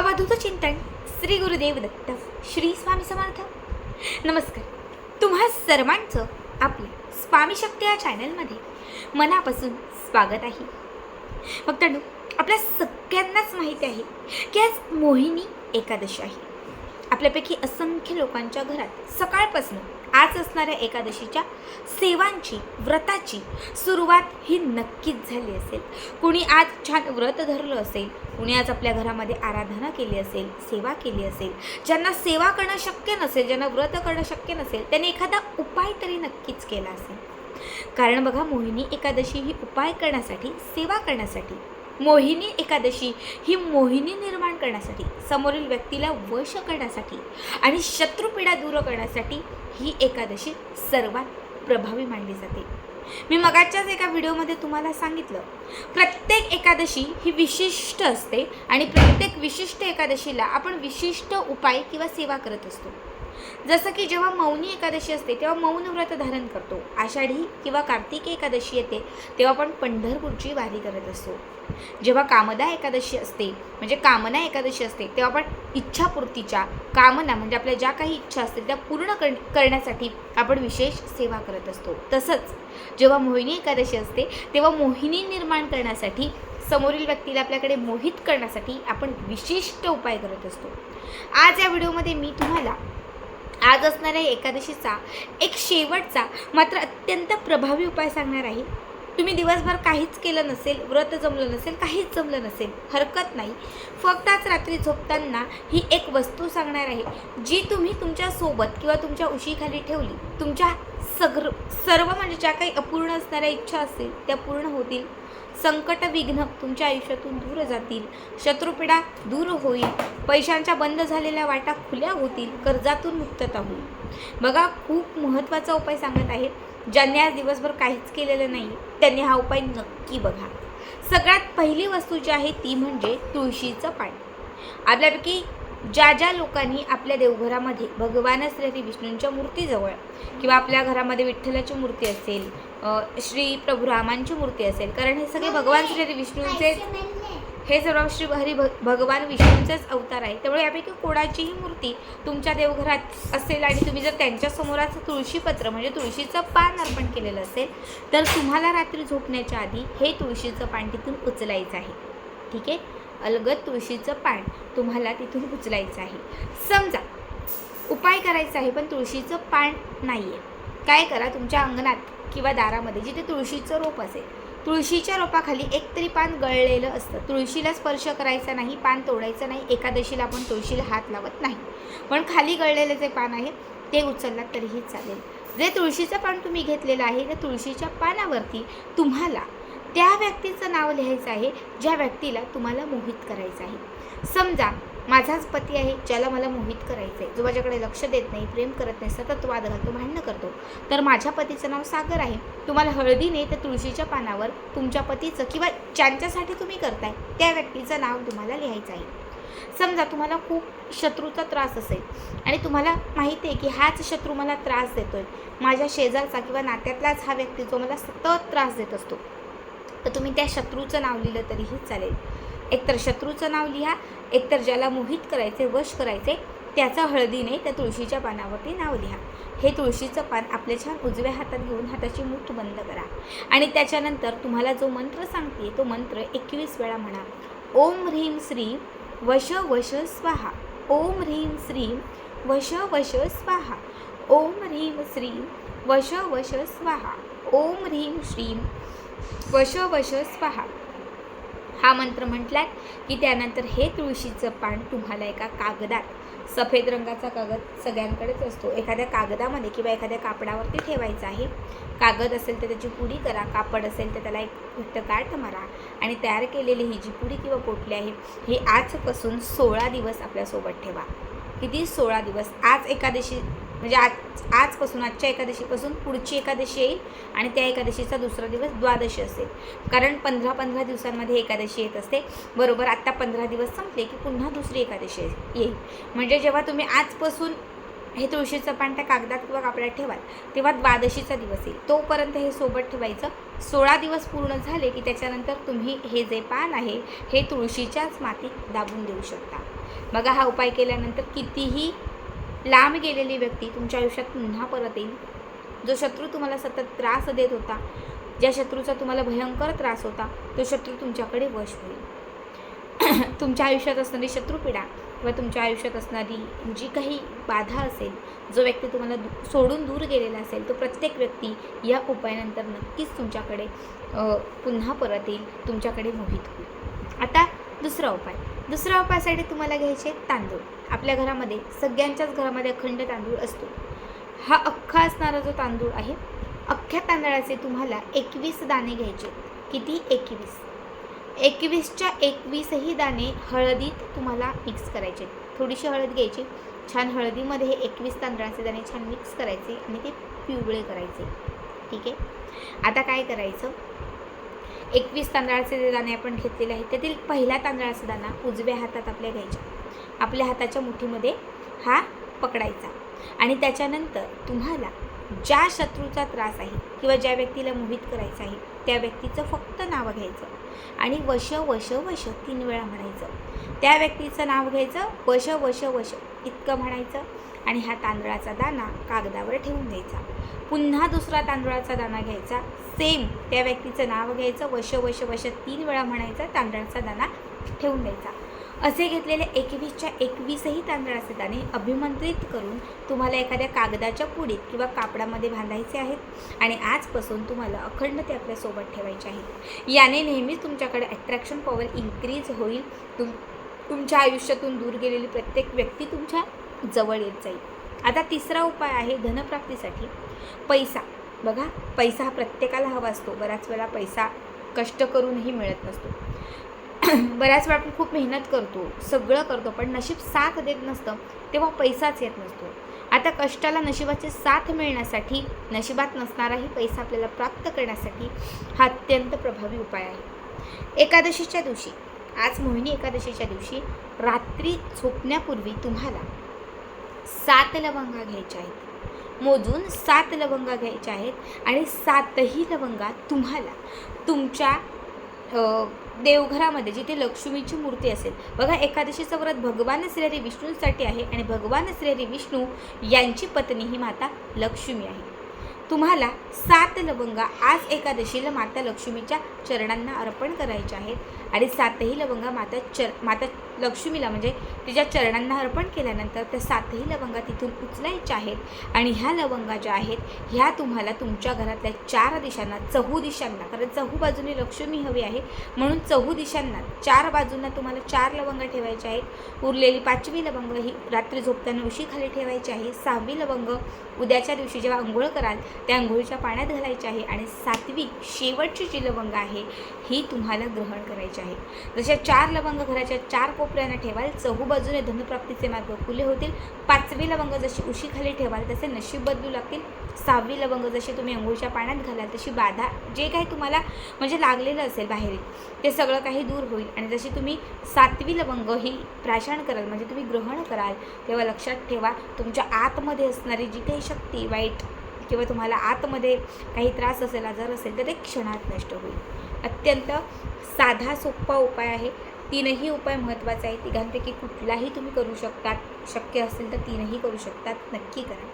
अवधूत चिंतन श्री गुरुदेव दत्त श्री स्वामी समर्थ. नमस्कार. तुम्हा सर्वांचं आपल्या स्वामी शक्ती या चॅनलमध्ये मनापासून स्वागत आहे. फक्त आपल्या सगळ्यांनाच माहिती आहे की आज मोहिनी एकादशी आहे. आपल्यापैकी असंख्य लोकांच्या घरात सकाळपासून आज असणाऱ्या एकादशीच्या सेवांची व्रताची सुरुवात ही नक्कीच झाली असेल. कुणी आज छान व्रत धरलं असेल कुणी आज आपल्या घरामध्ये आराधना केली असेल सेवा केली असेल ज्यांना सेवा करणं शक्य नसेल ज्यांना व्रत करणं शक्य नसेल त्यांनी एखादा उपाय तरी नक्कीच केला असेल. कारण बघा मोहिनी एकादशी ही उपाय करण्यासाठी सेवा करण्यासाठी मोहिनी एकादशी ही मोहिनी निर्माण करण्यासाठी समोरील व्यक्तीला वश करण्यासाठी आणि शत्रुपीडा दूर करण्यासाठी ही एकादशी सर्वात प्रभावी मानली जाते. मी मगाच्याच एका व्हिडिओमध्ये तुम्हाला सांगितलं प्रत्येक एकादशी ही विशिष्ट असते आणि प्रत्येक विशिष्ट एकादशीला आपण विशिष्ट उपाय किंवा सेवा करत असतो. जसं की जेव्हा मौनी एकादशी असते तेव्हा मौन व्रत धारण करतो. आषाढी किंवा कार्तिकी एकादशी येते तेव्हा आपण पंढरपूरची वारी करत असतो. जेव्हा कामदा एकादशी असते म्हणजे कामना एकादशी असते तेव्हा आपण इच्छापूर्तीच्या कामना म्हणजे आपल्या ज्या काही इच्छा असतील त्या पूर्ण कर करण्यासाठी आपण विशेष सेवा करत असतो. तसंच जेव्हा मोहिनी एकादशी असते तेव्हा मोहिनी निर्माण करण्यासाठी समोरील व्यक्तीला आपल्याकडे मोहित करण्यासाठी आपण विशिष्ट उपाय करत असतो. आज या व्हिडिओमध्ये मी तुम्हाला आज असणाऱ्या एकादशीचा एक शेवटचा मात्र अत्यंत प्रभावी उपाय सांगणार आहे. तुम्ही दिवसभर काहीच केलं नसेल व्रत जमलं नसेल काहीच जमलं नसेल हरकत नाही. फक्त आज रात्री झोपताना ही एक वस्तू सांगणार आहे जी तुम्ही तुमच्यासोबत किंवा तुमच्या उशीखाली ठेवली. तुमच्या सग्र सर्व म्हणजे ज्या काही अपूर्ण असणाऱ्या इच्छा असतील त्या पूर्ण होतील. संकट विघ्न तुमच्या आयुष्यातून दूर जातील. शत्रुपिडा दूर होईल. पैशांच्या बंद झालेल्या वाटा खुल्या होतील. कर्जातून मुक्तता होईल. बघा खूप महत्त्वाचा उपाय सांगत आहे ज्यांनी आज दिवसभर काहीच केलेलं नाही त्यांनी हा उपाय नक्की बघा. सगळ्यात पहिली वस्तू जी आहे ती म्हणजे तुळशीचं पाणी आपल्यापैकी ज्या ज्या लोकांनी आपल्या देवघरामध्ये भगवान श्री विष्णूंच्या मूर्तीजवळ किंवा आपल्या घरामध्ये विठ्ठलाची मूर्ती असेल श्री प्रभू रामांची मूर्ती असेल कारण हे सगळे भगवान श्री विष्णूंचे हे सर्व श्री हरी भ भगवान विष्णूंचेच अवतार आहे. त्यामुळे यापैकी कोणाचीही मूर्ती तुमच्या देवघरात असेल आणि तुम्ही जर त्यांच्यासमोर असं तुळशीपत्र म्हणजे तुळशीचं पान अर्पण केलेलं असेल तर तुम्हाला रात्री झोपण्याच्या आधी हे तुळशीचं पान तिथून उचलायचं आहे. ठीक आहे? अलगद तुळशीचं पान तुम्हाला तिथून उचलायचं आहे. समजा उपाय करायचा आहे पण तुळशीचं पान नाही आहे काय करा तुमच्या अंगणात किंवा दारामध्ये जिथे तुळशीचं रोप असेल तुळशीच्या रोपाखाली एक तरी पान गळलेलं असतं. तुळशीला स्पर्श करायचा नाही पान तोडायचं नाही एकादशीला आपण तुळशीला हात लावत नाही. पण खाली गळलेलं जे पान आहे ते उचललात तरीही चालेल. जे तुळशीचं पान तुम्ही घेतलेलं आहे त्या तुळशीच्या पानावरती तुम्हाला त्या व्यक्तीचं नाव लिहायचं आहे ज्या व्यक्तीला तुम्हाला मोहित करायचं आहे. समजा माझाच पती आहे ज्याला मला मोहित करायचं आहे जो माझ्याकडे लक्ष देत नाही प्रेम करत नाही सतत वाद घालतो भांडणं करतो. तर माझ्या पतीचं नाव सागर आहे. तुम्हाला हळदीने त्या तुळशीच्या पानावर तुमच्या पतीचं किंवा ज्यांच्यासाठी तुम्ही करताय त्या व्यक्तीचं नाव तुम्हाला लिहायचं आहे. समजा तुम्हाला खूप शत्रूचा त्रास असेल आणि तुम्हाला माहिती आहे की हाच शत्रू मला त्रास देतो आहे माझ्या शेजारचा किंवा नात्यातलाच हा व्यक्ती जो मला सतत त्रास देत असतो तर तुम्ही त्या शत्रूचं नाव लिहिलं तरीही चालेल. एकतर शत्रूचं नाव लिहा एकतर ज्याला मोहित करायचे वश करायचे त्याचं हळदीने त्या तुळशीच्या पानावरती नाव लिहा. हे तुळशीचं पान आपल्या छान उजव्या हातात घेऊन हाताची मूठ बंद करा. आणि त्याच्यानंतर तुम्हाला जो मंत्र सांगते तो मंत्र एकवीस वेळा म्हणा. ओम ह्रीम श्री वश वश स्वाहा. ओम ह्रीम श्री वश वश स्वाहा. ओम ह्रीम श्री वश वश स्वाहा. ओम ह्रीम श्रीम वश वश स्वाहा. हा मंत्र म्हटलात की त्यानंतर हे तुळशीचं पान तुम्हाला एका कागदात सफेद रंगाचा कागद सगळ्यांकडेच असतो. एखाद्या कागदामध्ये किंवा एखाद्या कापडावरती ठेवायचं आहे. कागद असेल तर त्याची पुडी करा कापड असेल तर त्याला एक घट्ट गाठ मारा आणि तयार केलेली ही जी पुडी किंवा पोटली आहे ही आजपासून सोळा दिवस आपल्यासोबत ठेवा. किती? सोळा दिवस. आज एकादशी म्हणजे आज आजपासून आजच्या एकादशीपासून पुढची एकादशी येईल आणि त्या एकादशीचा दुसरा दिवस द्वादशी असेल. कारण पंधरा पंधरा दिवसांमध्ये एकादशी येत असते. बरोबर आत्ता पंधरा दिवस संपले की पुन्हा दुसरी एकादशी येईल. म्हणजे जेव्हा तुम्ही आजपासून हे तुळशीचं पान त्या कागदात किंवा कापडात ठेवाल तेव्हा द्वादशीचा दिवस येईल. तोपर्यंत हे सोबत ठेवायचं. सोळा दिवस पूर्ण झाले की त्याच्यानंतर तुम्ही हे जे पान आहे हे तुळशीच्याच मातीत दाबून देऊ शकता. बघा हा उपाय केल्यानंतर कितीही लांब गेलेली व्यक्ती तुमच्या आयुष्यात पुन्हा परत येईल. जो शत्रू तुम्हाला सतत त्रास देत होता ज्या शत्रूचा तुम्हाला भयंकर त्रास होता तो शत्रू तुमच्याकडे वश होईल. तुमच्या आयुष्यात असणारी शत्रुपीडा किंवा तुमच्या आयुष्यात असणारी जी काही बाधा असेल जो व्यक्ती तुम्हाला दू सोडून दूर गेलेला असेल तो प्रत्येक व्यक्ती या उपायानंतर नक्कीच तुमच्याकडे पुन्हा परत येईल तुमच्याकडे मोहित होईल. आता दुसरा उपाय. दुसऱ्या उपायासाठी तुम्हाला घ्यायचे तांदूळ. आपल्या घरामध्ये सगळ्यांच्याच घरामध्ये अखंड तांदूळ असतो. हा अख्खा असणारा जो तांदूळ आहे अख्ख्या तांदळाचे तुम्हाला एकवीस दाणे घ्यायचे. किती? एकवीस. एकवीसच्या एकवीसही दाणे हळदीत तुम्हाला मिक्स करायचे. थोडीशी हळद घ्यायची. छान हळदीमध्ये हे एकवीस तांदळाचे दाणे छान मिक्स करायचे आणि ते पिवळे करायचे. ठीक आहे? आता काय करायचं? एकवीस तांदळाचे जे दाणे आपण घेतलेले आहेत त्यातील पहिला तांदळाचा दाणा उजव्या हातात आपल्या घ्यायचा. आपल्या हाताच्या मुठीमध्ये हा पकडायचा. आणि त्याच्यानंतर तुम्हाला ज्या शत्रूचा त्रास आहे किंवा ज्या व्यक्तीला मोहित करायचं आहे त्या व्यक्तीचं फक्त नाव घ्यायचं आणि वश वश वश तीन वेळा म्हणायचं. त्या व्यक्तीचं नाव घ्यायचं वश वश वश इतकं म्हणायचं आणि हा तांदळाचा दाणा कागदावर ठेवून द्यायचा. पुन्हा दुसरा तांदळाचा दाणा घ्यायचा. सेम त्या व्यक्तीचं नाव घ्यायचं. वश वश वश तीन वेळा म्हणायचा तांदळाचा दाणा ठेवून द्यायचा. असे घेतलेले एकवीसच्या एकवीसही तांदळाचे दाणे अभिमंत्रित करून तुम्हाला एखाद्या कागदाच्या पुडीत किंवा कापडामध्ये बांधायचे आहेत आणि आजपासून तुम्हाला अखंड ते आपल्यासोबत ठेवायचे आहेत. याने नेहमीच तुमच्याकडे अट्रॅक्शन पॉवर इन्क्रीज होईल. तुम तुमच्या आयुष्यातून दूर गेलेली प्रत्येक व्यक्ती तुमच्या जवळ येत जाईल. आता तिसरा उपाय आहे धनप्राप्तीसाठी. पैसा. बघा पैसा हा प्रत्येकाला हवा असतो. बऱ्याच वेळा पैसा कष्ट करूनही मिळत नसतो. बऱ्याच वेळा आपण खूप मेहनत करतो सगळं करतो पण नशीब साथ देत नसतं तेव्हा पैसाच येत नसतो. आता कष्टाला नशिबाची साथ मिळण्यासाठी नशिबात नसणाराही पैसा आपल्याला प्राप्त करण्यासाठी हा अत्यंत प्रभावी उपाय आहे. एकादशीच्या दिवशी आज मोहिनी एकादशीच्या दिवशी रात्री झोपण्यापूर्वी तुम्हाला सात लवंगा घ्यायच्या आहेत. मोजून सात लवंगा घ्यायच्या आहेत आणि सातही लवंगा तुम्हाला तुमच्या देवघरामध्ये जिथे लक्ष्मीची मूर्ती असेल. बघा एकादशीचं व्रत भगवान श्रीहरी विष्णूंसाठी आहे आणि भगवान श्रीहरी विष्णू यांची पत्नी ही माता लक्ष्मी आहे. तुम्हाला सात लवंगा आज एकादशीला माता लक्ष्मीच्या चरणांना अर्पण करायच्या आहेत. आणि सातही लवंगा माता चर माता लक्ष्मीला म्हणजे तिच्या चरणांना अर्पण केल्यानंतर त्या सातही लवंगा तिथून उचलायच्या आहेत. आणि ह्या लवंगा ज्या आहेत ह्या तुम्हाला तुमच्या घरातल्या चार दिशांना चहू दिशांना कारण चहू बाजूने लक्ष्मी हवी आहे. म्हणून चहू दिशांना चार बाजूंना तुम्हाला चार लवंग ठेवायचे आहेत. उरलेली पाचवी लवंग ही रात्री झोपताना उशीखाली ठेवायची आहे. सहावी लवंग उद्याच्या दिवशी जेव्हा आंघोळ कराल त्या आंघोळीच्या पाण्यात घालायची आहे आणि सातवी शेवटची जी लवंग आहे ही तुम्हाला ग्रहण करायची आहे. जशा चार लवंग घराच्या चार कोपऱ्यांना ठेवाल चहूबाजूने धनप्राप्तीचे मार्ग खुले होतील. पाचवी लवंग जशी उशीखाली ठेवाल तसे नशीब बदलू लागतील. सहावी लवंग जशी तुम्ही अंघोळीच्या पाण्यात घालाल तशी बाधा जे काही तुम्हाला म्हणजे लागलेलं असेल बाहेर ते सगळं काही दूर होईल. आणि जशी तुम्ही सातवी लवंग ही प्राशन कराल म्हणजे तुम्ही ग्रहण कराल तेव्हा लक्षात ठेवा तुमच्या आतमध्ये असणारी जी काही शक्ती वाईट किंवा तुम्हाला आतमध्ये काही त्रास असेल आजार असेल तर ते क्षणात नष्ट होईल. अत्यंत साधा सोपा उपाय आहे. तीनही उपाय महत्त्वाचा आहे तिघांपैकी कुठलाही तुम्ही करू शकतात शक्य असेल तर तीनही करू शकतात. नक्की करा.